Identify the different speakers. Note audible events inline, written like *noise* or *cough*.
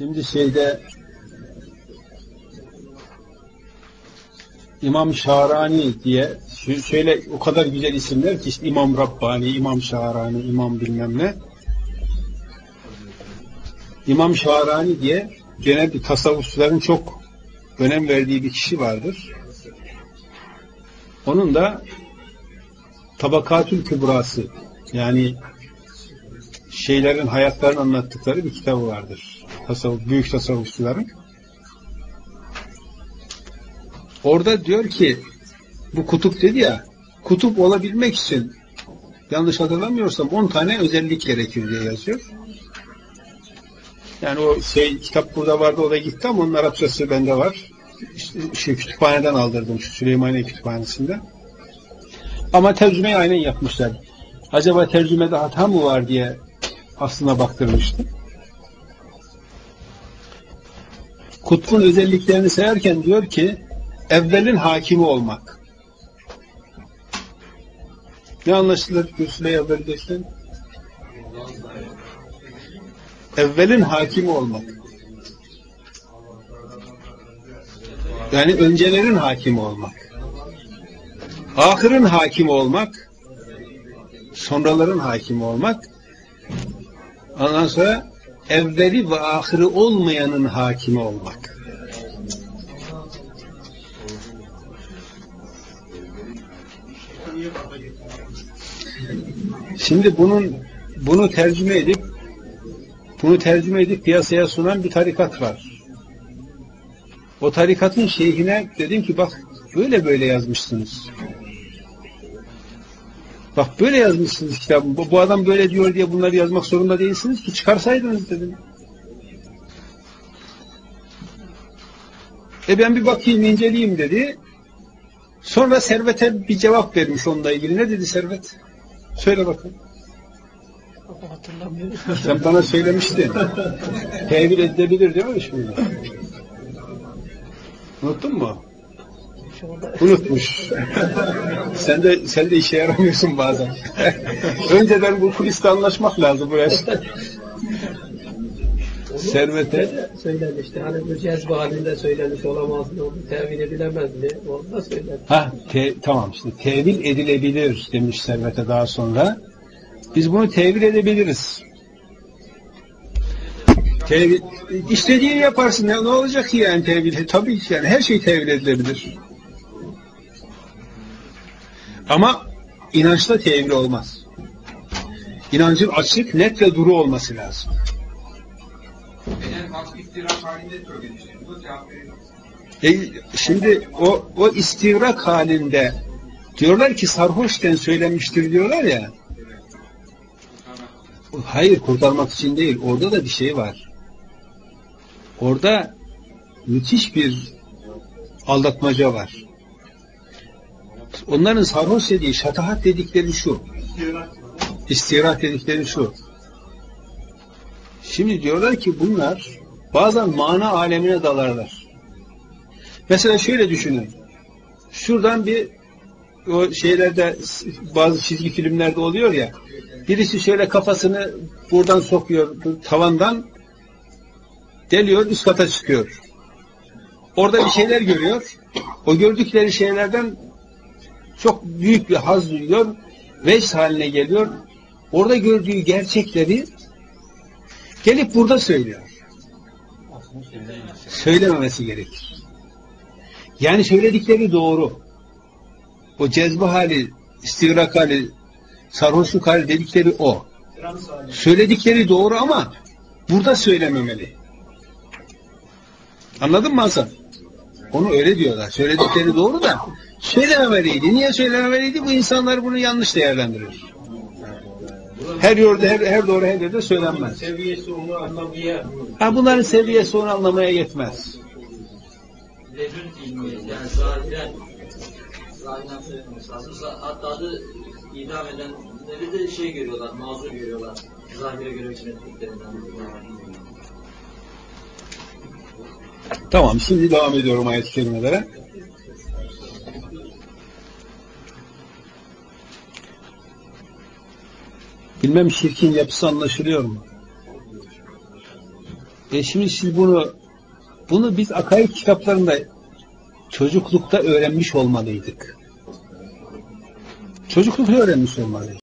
Speaker 1: Şimdi şeyde İmam Şahrani diye şöyle o kadar güzel isimler ki işte İmam Rabbani, İmam Şahrani, İmam bilmem ne. İmam Şahrani diye genelde tasavvufçuların çok önem verdiği bir kişi vardır. Onun da Tabakatül Kübrası yani şeylerin hayatlarını anlattıkları bir kitabı vardır. Tasavvuf, büyük tasavvufçuların. Orada diyor ki bu kutup dedi ya kutup olabilmek için yanlış hatırlamıyorsam 10 tane özellik gerekiyor diye yazıyor. Yani o şey kitap burada vardı o da gitti ama onun Arapçası bende var. İşte şey, kütüphaneden aldırdım şu Süleymaniye kütüphanesinden. Ama tercümeyi aynen yapmışlar. Acaba tercümede hata mı var diye aslına baktırmıştım. Kutbun özelliklerini sayarken diyor ki evvelin hakimi olmak. Ne anlaşılır Gülsüle evvel geçten? Evvelin hakimi olmak. Yani öncelerin hakimi olmak. Ahırın hakimi olmak. Sonraların hakimi olmak. Ondan sonra evveli ve ahırı olmayanın hakimi olmak. Şimdi bunun bunu tercüme edip bunu tercüme edip piyasaya sunan bir tarikat var. O tarikatın şeyhine dedim ki bak böyle böyle yazmışsınız. Bak böyle yazmışsınız kitabı. Bu, bu adam böyle diyor diye bunları yazmak zorunda değilsiniz ki çıkarsaydınız dedim. E ben bir bakayım inceleyeyim dedi. Sonra Servet'e bir cevap vermiş onunla ilgili. Ne dedi Servet? Söyle bakalım.
Speaker 2: Hatırlamıyorum.
Speaker 1: Sen bana söylemiştin. Tevil edilebilir değil mi şimdi? Unuttun mu?
Speaker 2: Şu anda
Speaker 1: Unutmuş. sen de sen de işe yaramıyorsun bazen. *laughs* Önceden bu kuliste anlaşmak lazım buraya. Servete
Speaker 2: söylenmişti. Hani bu cezbe halinde söylenmiş olamaz mı? Tevil edilemez mi? Onu da söylendi.
Speaker 1: ha te, tamam işte tevil edilebilir demiş Servete daha sonra. Biz bunu tevil edebiliriz. Tevil, istediğini yaparsın ya ne olacak ki yani tevil? Tabii ki yani her şey tevil edilebilir. Ama inançla tevil olmaz. İnancın açık, net ve duru olması lazım. E, şimdi o, o istivrak halinde diyorlar ki sarhoşken söylemiştir diyorlar ya. Hayır kurtarmak için değil. Orada da bir şey var. Orada müthiş bir aldatmaca var. Onların sarhoş dediği, şatahat dedikleri şu. İstirahat dedikleri şu. Şimdi diyorlar ki bunlar bazen mana alemine dalarlar. Mesela şöyle düşünün. Şuradan bir o şeylerde bazı çizgi filmlerde oluyor ya. Birisi şöyle kafasını buradan sokuyor tavandan deliyor üst kata çıkıyor. Orada bir şeyler görüyor. O gördükleri şeylerden çok büyük bir haz duyuyor. Veç haline geliyor. Orada gördüğü gerçekleri gelip burada söylüyor. Söylememesi gerekir. Yani söyledikleri doğru. O cezbe hali, istigrak hali, sarhoşluk hali dedikleri o. Söyledikleri doğru ama burada söylememeli. Anladın mı Hasan? Onu öyle diyorlar. Söyledikleri doğru da söylememeliydi. Niye söylememeliydi? Bu insanlar bunu yanlış değerlendirir. Her yerde, her, her doğru her yerde söylenmez.
Speaker 3: seviyesi onu anlamaya
Speaker 1: Ha, bunların seviyesi onu anlamaya yetmez.
Speaker 4: ledün ilmi yani zahiren zahiren söylemesi lazım. Hatta adı idam edenleri de şey görüyorlar, mazur görüyorlar. Zahire göre hükmettiklerinden.
Speaker 1: Tamam, şimdi devam ediyorum ayet-i kerimelere. Bilmem şirkin yapısı anlaşılıyor mu? E şimdi siz bunu bunu biz akaid kitaplarında çocuklukta öğrenmiş olmalıydık. Çocuklukta öğrenmiş olmalıydık.